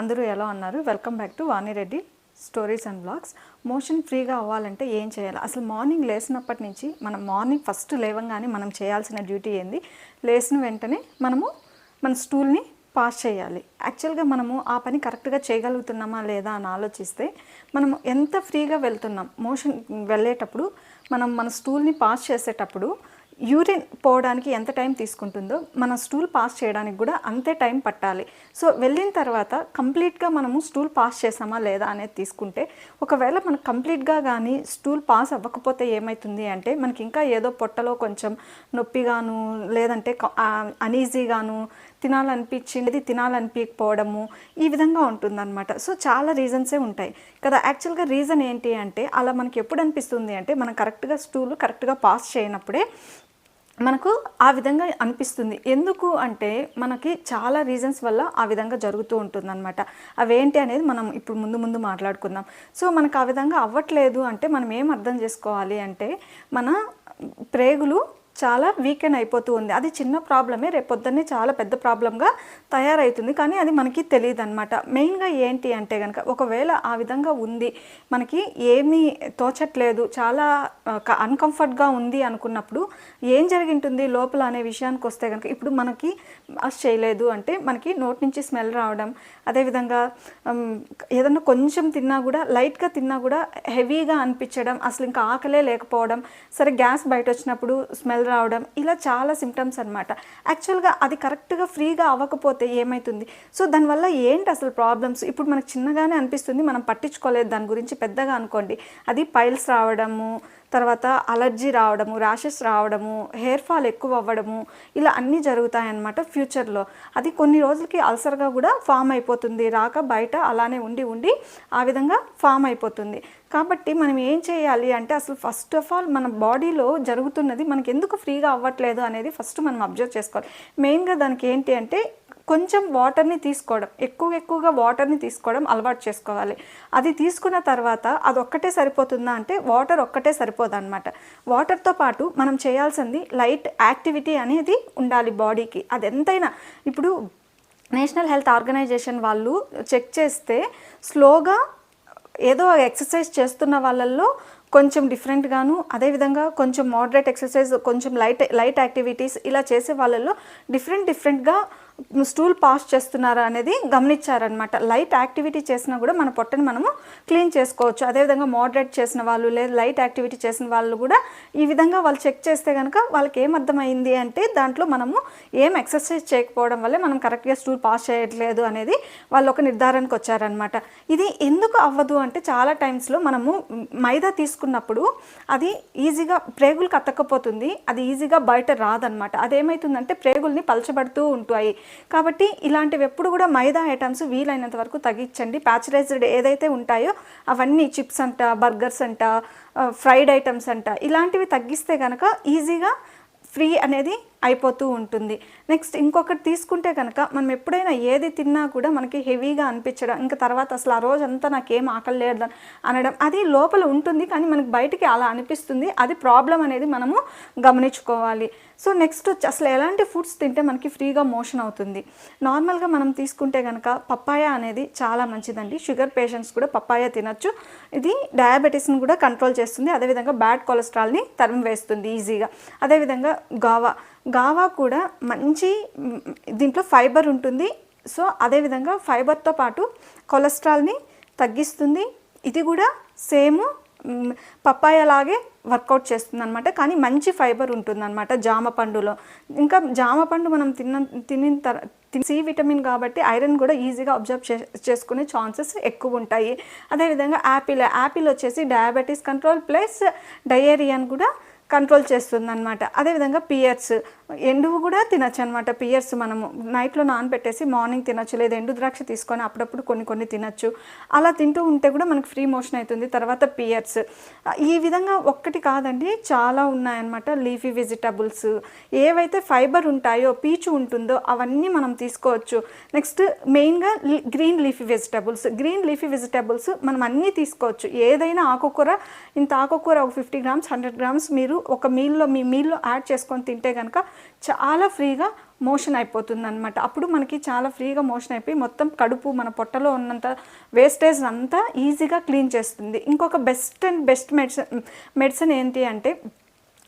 అందరూ ఎలా ఉన్నారు? Welcome back to Vani Reddy stories and blogs motion ఫ్రీగా అవ్వాలంటే ఏం చేయాలి? అసలు మార్నింగ్ లేసినప్పటి నుంచి మనం మార్నింగ్ ఫస్ట్ లేవంగానే మనం చేయాల్సిన డ్యూటీ ఏంది? లేచిన వెంటనే మనము మన స్టూల్ని పాస్ చేయాలి. యాక్చువల్గా మనము ఆ పని కరెక్ట్గా చేయగలుగుతున్నామా లేదా అని ఆలోచిస్తే మనము ఎంత ఫ్రీగా వెళ్తున్నాం? మోషన్ వెళ్ళేటప్పుడు మనం మన స్టూల్ని పాస్ చేసేటప్పుడు యూరిన్ పోవడానికి ఎంత టైం తీసుకుంటుందో మన స్టూల్ పాస్ చేయడానికి కూడా అంతే టైం పట్టాలి. సో వెళ్ళిన తర్వాత కంప్లీట్గా మనము స్టూల్ పాస్ చేసామా లేదా అనేది తీసుకుంటే ఒకవేళ మనకు కంప్లీట్గా కానీ స్టూల్ పాస్ అవ్వకపోతే ఏమవుతుంది అంటే మనకి ఇంకా ఏదో పొట్టలో కొంచెం నొప్పిగాను లేదంటే అనీజీగాను తినాలనిపించింది తినాలనిపించకపోవడము ఈ విధంగా ఉంటుందన్నమాట. సో చాలా రీజన్సే ఉంటాయి. కదా యాక్చువల్గా రీజన్ ఏంటి అంటే అలా మనకి ఎప్పుడు అనిపిస్తుంది అంటే మనం కరెక్ట్గా స్టూల్ కరెక్ట్గా పాస్ చేయనప్పుడే మనకు ఆ విధంగా అనిపిస్తుంది. ఎందుకు అంటే మనకి చాలా రీజన్స్ వల్ల ఆ విధంగా జరుగుతూ ఉంటుందన్నమాట. అవేంటి అనేది మనం ఇప్పుడు ముందు ముందు మాట్లాడుకుందాం. సో మనకు ఆ విధంగా అవ్వట్లేదు అంటే మనం ఏం అర్థం చేసుకోవాలి అంటే మన ప్రేగులు చాలా వీకెండ్ అయిపోతూ ఉంది. అది చిన్న ప్రాబ్లమే రేపొద్దున్నే చాలా పెద్ద ప్రాబ్లంగా తయారవుతుంది కానీ అది మనకి తెలియదు అనమాట మెయిన్గా ఏంటి అంటే కనుక ఒకవేళ ఆ విధంగా ఉంది మనకి ఏమీ తోచట్లేదు చాలా అన్కంఫర్ట్గా ఉంది అనుకున్నప్పుడు ఏం జరిగింటుంది లోపల అనే విషయానికి వస్తే కనుక ఇప్పుడు మనకి అస్ చేయలేదు అంటే మనకి నోటి నుంచి స్మెల్ రావడం అదేవిధంగా ఏదన్నా కొంచెం తిన్నా కూడా లైట్గా తిన్నా కూడా హెవీగా అనిపించడం అసలు ఇంకా ఆకలే లేకపోవడం సరే గ్యాస్ బయట వచ్చినప్పుడు స్మెల్ రావడం ఇలా చాలా సిమ్టమ్స్ అనమాట యాక్చువల్గా అది కరెక్ట్గా ఫ్రీగా అవ్వకపోతే ఏమవుతుంది సో దానివల్ల ఏంటి అసలు ప్రాబ్లమ్స్ ఇప్పుడు మనకు చిన్నగానే అనిపిస్తుంది మనం పట్టించుకోలేదు దాని గురించి పెద్దగా అనుకోండి. అది పైల్స్ రావడము తర్వాత అలర్జీ రావడము ర్యాషెస్ రావడము హెయిర్ ఫాల్ ఎక్కువ అవ్వడము ఇలా అన్నీ జరుగుతాయన్నమాట ఫ్యూచర్లో అది కొన్ని రోజులకి అల్సర్గా కూడా ఫామ్ అయిపోతుంది. రాక బయట అలానే ఉండి ఉండి ఆ విధంగా ఫామ్ అయిపోతుంది. కాబట్టి మనం ఏం చేయాలి అంటే అసలు ఫస్ట్ ఆఫ్ ఆల్ మన బాడీలో జరుగుతున్నది మనకి ఎందుకు ఫ్రీగా అవ్వట్లేదు అనేది ఫస్ట్ మనం అబ్జర్వ్ చేసుకోవాలి. మెయిన్గా దానికి ఏంటి అంటే కొంచెం వాటర్ని తీసుకోవడం ఎక్కువ ఎక్కువగా వాటర్ని తీసుకోవడం అలవాటు చేసుకోవాలి. అది తీసుకున్న తర్వాత అది ఒక్కటే సరిపోతుందా అంటే వాటర్ ఒక్కటే సరిపోదు అనమాట వాటర్తో పాటు మనం చేయాల్సింది లైట్ యాక్టివిటీ అనేది ఉండాలి బాడీకి అది ఎంతైనా ఇప్పుడు నేషనల్ హెల్త్ ఆర్గనైజేషన్ వాళ్ళు చెక్ చేస్తే స్లోగా ఏదో ఎక్సర్సైజ్ చేస్తున్న వాళ్ళల్లో కొంచెం డిఫరెంట్గాను అదేవిధంగా కొంచెం మోడరేట్ ఎక్సర్సైజ్ కొంచెం లైట్ లైట్ యాక్టివిటీస్ ఇలా చేసే వాళ్ళల్లో డిఫరెంట్ డిఫరెంట్గా స్టూల్ పాస్ చేస్తున్నారా అనేది గమనించారనమాట లైట్ యాక్టివిటీ చేసినా కూడా మన పొట్టని మనము క్లీన్ చేసుకోవచ్చు. అదేవిధంగా మోడరేట్ చేసిన వాళ్ళు లేదా లైట్ యాక్టివిటీ చేసిన వాళ్ళు కూడా ఈ విధంగా వాళ్ళు చెక్ చేస్తే కనుక వాళ్ళకి ఏం అర్థమైంది అంటే దాంట్లో మనము ఏం ఎక్సర్సైజ్ చేయకపోవడం వల్లే మనం కరెక్ట్గా స్టూల్ పాస్ చేయట్లేదు అనేది వాళ్ళు ఒక నిర్ధారణకు వచ్చారనమాట ఇది ఎందుకు అవ్వదు అంటే చాలా టైమ్స్లో మనము మైదా తీసుకున్నప్పుడు అది ఈజీగా ప్రేగులకు అతక్కపోతుంది అది ఈజీగా బయట రాదనమాట అదేమవుతుందంటే ప్రేగుల్ని పలచబడుతూ ఉంటాయి. కాబట్టి ఇలాంటివి ఎప్పుడు కూడా మైదా ఐటమ్స్ వీలైనంత వరకు తగ్గించండి. ప్యాచరైజ్డ్ ఏదైతే ఉంటాయో అవన్నీ చిప్స్ అంట బర్గర్స్ అంట ఫ్రైడ్ ఐటమ్స్ అంట ఇలాంటివి తగ్గిస్తే కనుక ఈజీగా ఫ్రీ అనేది అయిపోతూ ఉంటుంది. నెక్స్ట్ ఇంకొకటి తీసుకుంటే కనుక మనం ఎప్పుడైనా ఏది తిన్నా కూడా మనకి హెవీగా అనిపించడం ఇంకా తర్వాత అసలు ఆ రోజంతా నాకేం ఆకలి లేదు అనడం అది లోపల ఉంటుంది కానీ మనకి బయటికి అలా అనిపిస్తుంది. అది ప్రాబ్లం అనేది మనము గమనించుకోవాలి. సో నెక్స్ట్ వచ్చి అసలు ఎలాంటి ఫుడ్స్ తింటే మనకి ఫ్రీగా మోషన్ అవుతుంది? నార్మల్గా మనం తీసుకుంటే కనుక పప్పాయ అనేది చాలా మంచిదండి. షుగర్ పేషెంట్స్ కూడా పప్పాయ తినచ్చు. ఇది డయాబెటీస్ని కూడా కంట్రోల్ చేస్తుంది. అదేవిధంగా బ్యాడ్ కొలెస్ట్రాల్ని తరిమి వేస్తుంది ఈజీగా అదేవిధంగా గావా గావా కూడా మంచి దీంట్లో ఫైబర్ ఉంటుంది. సో అదేవిధంగా ఫైబర్తో పాటు కొలెస్ట్రాల్ని తగ్గిస్తుంది. ఇది కూడా సేమ్ మ్, పప్పాయ లాగే వర్కౌట్ చేస్తుంది అనమాట కానీ మంచి ఫైబర్ ఉంటుంది అనమాట జామ పండులో. ఇంకా జామ పండు మనం తిన్న తినిన తర్ సి విటమిన్ కాబట్టి ఐరన్ కూడా ఈజీగా అబ్జర్వ్ చే చేసుకునే ఛాన్సెస్ ఎక్కువ ఉంటాయి. అదేవిధంగా యాపిల్ యాపిల్ వచ్చేసి డయాబెటీస్ కంట్రోల్ ప్లస్ డయేరియాని కూడా కంట్రోల్ చేస్తుంది అనమాట అదేవిధంగా పియర్స్ ఎండువు కూడా తినచ్చు అనమాట పియర్స్ మనము నైట్లో నానబెట్టేసి మార్నింగ్ తినచ్చు లేదా ఎండు ద్రాక్ష తీసుకొని అప్పుడప్పుడు కొన్ని కొన్ని తినచ్చు. అలా తింటూ ఉంటే కూడా మనకు ఫ్రీ మోషన్ అవుతుంది తర్వాత పియర్స్. ఈ విధంగా ఒక్కటి కాదండి చాలా ఉన్నాయన్నమాట. Leafy vegetables. ఏవైతే ఫైబర్ ఉంటాయో పీచు ఉంటుందో అవన్నీ మనం తీసుకోవచ్చు. నెక్స్ట్ మెయిన్గా green leafy vegetables. Green leafy vegetables మనం అన్నీ తీసుకోవచ్చు. ఏదైనా ఆకుకూర ఇంత ఆకుకూర ఒక ఫిఫ్టీ గ్రామ్స్ హండ్రెడ్ గ్రామ్స్ మీరు ఒక మీల్లో మీ మీల్లో యాడ్ చేసుకొని తింటే కనుక చాలా ఫ్రీగా మోషన్ అయిపోతుంది అనమాట అప్పుడు మనకి చాలా ఫ్రీగా మోషన్ అయిపోయి మొత్తం కడుపు మన పొట్టలో ఉన్నంత వేస్టేజ్ అంతా ఈజీగా క్లీన్ చేస్తుంది. ఇంకొక best and best medicine medicine ఏంటి అంటే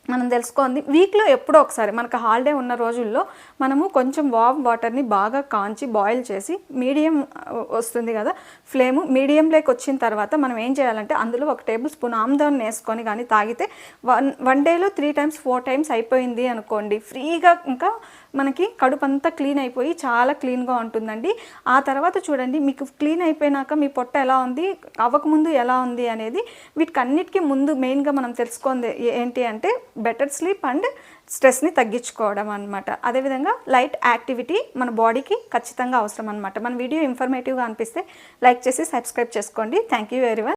మనం తెలుసుకోండి వీక్లో ఎప్పుడో ఒకసారి మనకు హాలిడే ఉన్న రోజుల్లో మనము కొంచెం వామ్ వాటర్ని బాగా కాంచి బాయిల్ చేసి మీడియం వస్తుంది కదా ఫ్లేమ్ మీడియంలోకి వచ్చిన తర్వాత మనం ఏం చేయాలంటే అందులో ఒక టేబుల్ స్పూన్ ఆమ్దాన్ వేసుకొని కానీ తాగితే వన్ వన్ డేలో త్రీ టైమ్స్ ఫోర్ టైమ్స్ అయిపోయింది అనుకోండి ఫ్రీగా ఇంకా మనకి కడుపు అంతా క్లీన్ అయిపోయి చాలా క్లీన్గా ఉంటుందండి. ఆ తర్వాత చూడండి మీకు క్లీన్ అయిపోయినాక మీ పొట్ట ఎలా ఉంది అవ్వకముందు ఎలా ఉంది అనేది వీటికన్నిటికీ ముందు మెయిన్గా మనం తెలుసుకుంది ఏంటి అంటే బెటర్ స్లీప్ అండ్ స్ట్రెస్ని తగ్గించుకోవడం అనమాట అదేవిధంగా లైట్ యాక్టివిటీ మన బాడీకి ఖచ్చితంగా అవసరం అనమాట మన వీడియో ఇన్ఫర్మేటివ్గా అనిపిస్తే లైక్ చేసి సబ్స్క్రైబ్ చేసుకోండి. Thank you very